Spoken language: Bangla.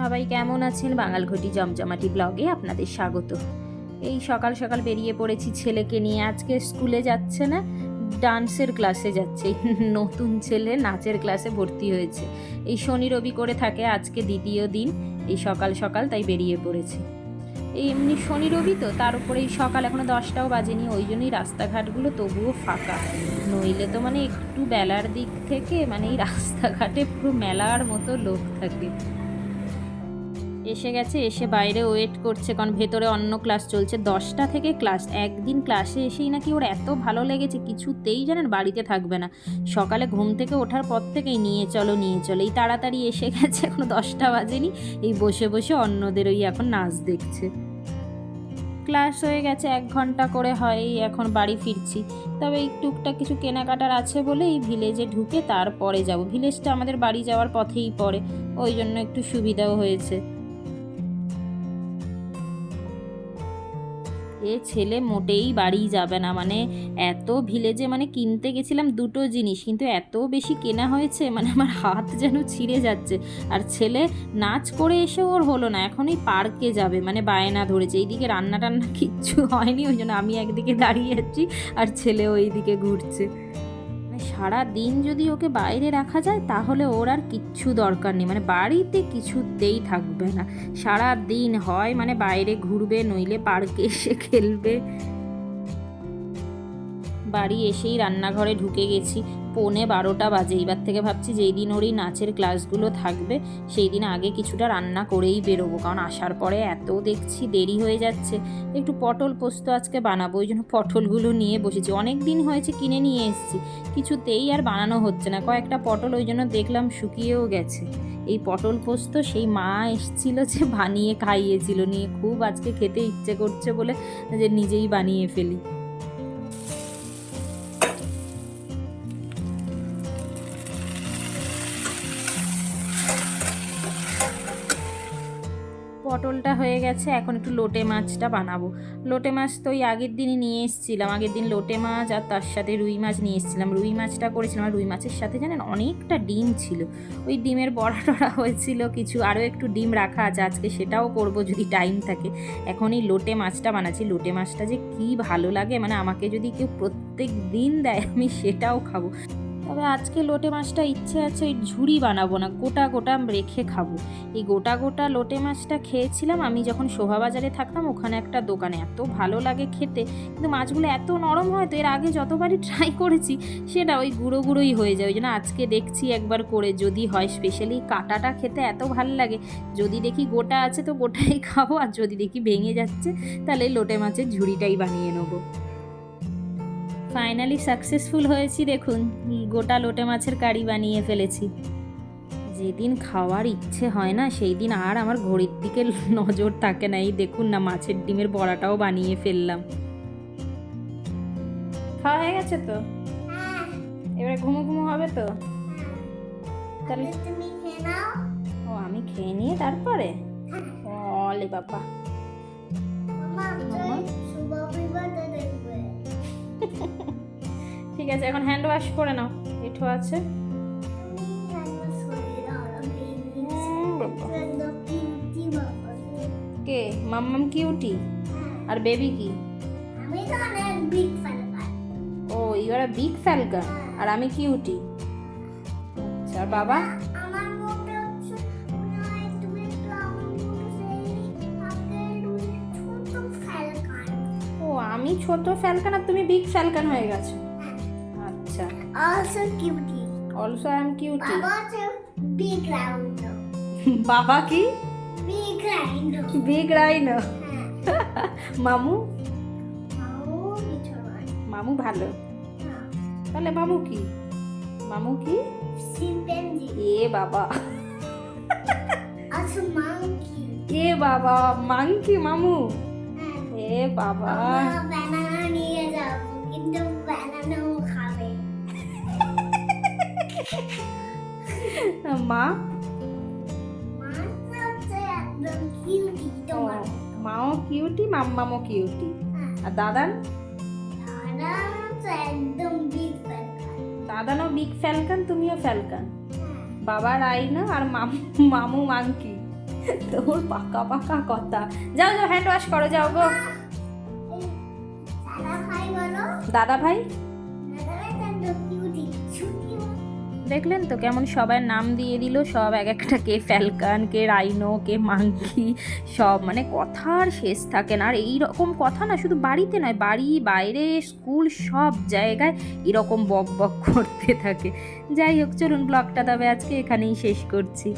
সবাই কেমন আছেন? বাঙালঘটি জমজমাটি ব্লগে আপনাদের স্বাগত। এই সকাল সকাল বেরিয়ে পড়েছি ছেলেকে নিয়ে। আজকে স্কুলে যাচ্ছে না, ডান্সের ক্লাসে যাচ্ছে। নতুন ছেলে নাচের ক্লাসে ভর্তি হয়েছে। এই শনি রবি করে থাকে আজকে দ্বিতীয় দিন। এই সকাল সকাল তাই বেরিয়ে পড়েছে। এই এমনি শনি রবি তো, তার উপরে এই সকাল এখনও দশটাও বাজেনি, ওই জন্যই রাস্তাঘাটগুলো তবুও ফাঁকা। নইলে তো মানে একটু বেলার দিক থেকে মানে এই রাস্তাঘাটে পুরো মেলার মতো লোক থাকে। এসে গেছে, এসে বাইরে ওয়েট করছে, কারণ ভেতরে অন্য ক্লাস চলছে। দশটা থেকে ক্লাস একদিন ক্লাসে এসেই নাকি ওর এত ভালো লেগেছে, কিছুতেই জানেন বাড়িতে থাকবে না। সকালে ঘুম থেকে ওঠার পর থেকেই নিয়ে চলো নিয়ে চলো। এই তাড়াতাড়ি এসে গেছে, এখনও দশটা বাজেনি। এই বসে বসে অন্যদের ওই এখন নাচ দেখছে। ক্লাস হয়ে গেছে, এক ঘণ্টা করে হয়, এখন বাড়ি ফিরছি। তবে এই টুকটাক কিছু কেনাকাটার আছে বলে এই ভিলেজে ঢুকে তারপরে যাব। ভিলেজটা আমাদের বাড়ি যাওয়ার পথেই পড়ে, ওই জন্য একটু সুবিধাও হয়েছে। এ ছেলে মোটেই বাড়ি যাবে না। মানে এত ভিলেজে মানে কিনতে গেছিলাম দুটো জিনিস, কিন্তু এত বেশি কেনা হয়েছে মানে আমার হাত যেন ছিঁড়ে যাচ্ছে। আর ছেলে নাচ করে এসে ওর হলো না এখনই পার্কে যাবে মানে বায়না ধরেছে। এইদিকে রান্না টান্না কিচ্ছু হয়নি, ওই জন্য আমি একদিকে দাঁড়িয়ে যাচ্ছি আর ছেলে ওইদিকে ঘুরছে। সারা দিন যদি ওকে বাইরে রাখা যায়, তাহলে ওর আর কিচ্ছু দরকার নেই। মানে বাড়িতে কিছুতেই থাকবে না। সারা দিন হয় মানে বাইরে ঘুরবে, নইলে পার্কে এসে খেলবে। বাড়ি এসেই রান্নাঘরে ঢুকে গেছি। পৌনে বারোটা বাজে। এবার থেকে ভাবছি যেই দিন ওর এই নাচের ক্লাসগুলো থাকবে, সেই দিন আগে কিছুটা রান্না করেই বেরোবো। কারণ আসার পরে এত দেখছি দেরি হয়ে যাচ্ছে। একটু পটল পোস্ত আজকে বানাবো, ওই জন্য পটলগুলো নিয়ে বসেছি। অনেক দিন হয়েছে কিনে নিয়ে এসেছি। কিছুতেই আর বানানো হচ্ছে না। কয়েকটা পটল ওই জন্য দেখলাম শুকিয়েও গেছে। এই পটল পোস্ত সেই মা এসছিল যে বানিয়ে খাইয়েছিল। নিয়ে খুব আজকে খেতে ইচ্ছে করছে বলে যে নিজেই বানিয়ে ফেলি। পটলটা হয়ে গেছে, এখন একটু লোটে মাছটা বানাবো। লোটে মাছ তো ওই আগের দিনই নিয়ে এসেছিলাম, আগের দিন লোটে মাছ আর তার সাথে রুই মাছ নিয়ে এসেছিলাম। রুই মাছটা করেছিলাম আর রুই মাছের সাথে জানেন অনেকটা ডিম ছিল। ওই ডিমের বড়া টড়া হয়েছিল কিছু, আরও একটু ডিম রাখা আছে, আজকে সেটাও করব যদি টাইম থাকে। এখন এই লোটে মাছটা বানাচ্ছি, লোটে মাছটা যে কি ভালো লাগে মানে আমাকে যদি কেউ প্রত্যেক দিন দেয়, আমি সেটাও খাব। তবে আজকে লোটে মাছটা ইচ্ছে আছে ওই ঝুড়ি বানাবো না, গোটা গোটা রেখে খাব। এই গোটা গোটা লোটে মাছটা খেয়েছিলাম, আমি যখন শোভাবাজারে থাকতাম, ওখানে একটা দোকানে। এত ভালো লাগে খেতে, কিন্তু মাছগুলো এত নরম হয় তো এর আগে যতবারই ট্রাই করেছি, সেটা ওই গুঁড়ো গুঁড়োই হয়ে যায়। ওই জন্য আজকে দেখছি একবার করে, যদি হয় স্পেশালি কাটাটা খেতে এত ভালো লাগে। যদি দেখি গোটা আছে তো গোটাই খাব, আর যদি দেখি ভেঙে যাচ্ছে, তাহলে লোটে মাছের ঝুড়িটাই বানিয়ে নেব। ফাইনালি সাকসেসফুল হয়েছি দেখুন। গোটা লোটে মাছের কারি বানিয়ে ফেলেছি। যেদিন খাওয়ার ইচ্ছে হয় না সেই দিন আর আমার ঘড়ির দিকে নজর থাকে না। এই দেখুন না মাছের ডিমের বড়াটাও বানিয়ে ফেললাম। খাওয়া হয়ে গেছে তো? এবারে ঘুমো ঘুমো হবে তো? তাহলে তুমি খেয়ে নাও। ও আমি খেয়ে নিয়ে তারপরে? অলে বাবা। মামা? শুভ ঠিক আছে, এখন হ্যান্ড ওয়াশ করে নাও। এঠো আছে। কে? মাম্মাম কিউটি? আর বেবি কি? Oh you are big falcon আর আমি কিউটি। আচ্ছা আর বাবা? আমি ছোট ফ্যালকন আর তুমি বিগ ফ্যালকন হয়ে গেছো। আচ্ছা। Also cutie also I am cutie big round বাবা কি? বিগ রাউন্ড বিগ রাইনো হ্যাঁ। মামু? মামু ভালো। হ্যাঁ। তাহলে মামু কি? মামু কি? চিম্পেঞ্জি এ বাবা। Also monkey এ বাবা মাংকি মামু। এ বাবা। ব্যানানা নিয়ে যাব কিন্তু ব্যানানাও খাবে। মা? মাও কিউটি মাম্মামও কিউটি হ্যাঁ। আর দাদান? দাদানও বিগ ফ্যালকন তুমিও ফ্যালকন বাবা রাইনো আর মামু মামু মাংকি। তোর পাকা পাকা কথা। যাও যাও হ্যান্ড ওয়াশ করো যাও গো। দাদা ভাই দেখলেন তো কেমন সবার নাম দিয়ে দিল সব এক একটা কে ফ্যালকান কে রাইনো কে মাঙ্কি সব মানে কথার শেষ থাকে না। আর এই রকম কথা না শুধু বাড়িতে নয় বাড়ি বাইরে স্কুল সব জায়গায় এরকম বক বক করতে থাকে। যাই হোক চলুন ব্লগটা তবে আজকে এখানেই শেষ করছি।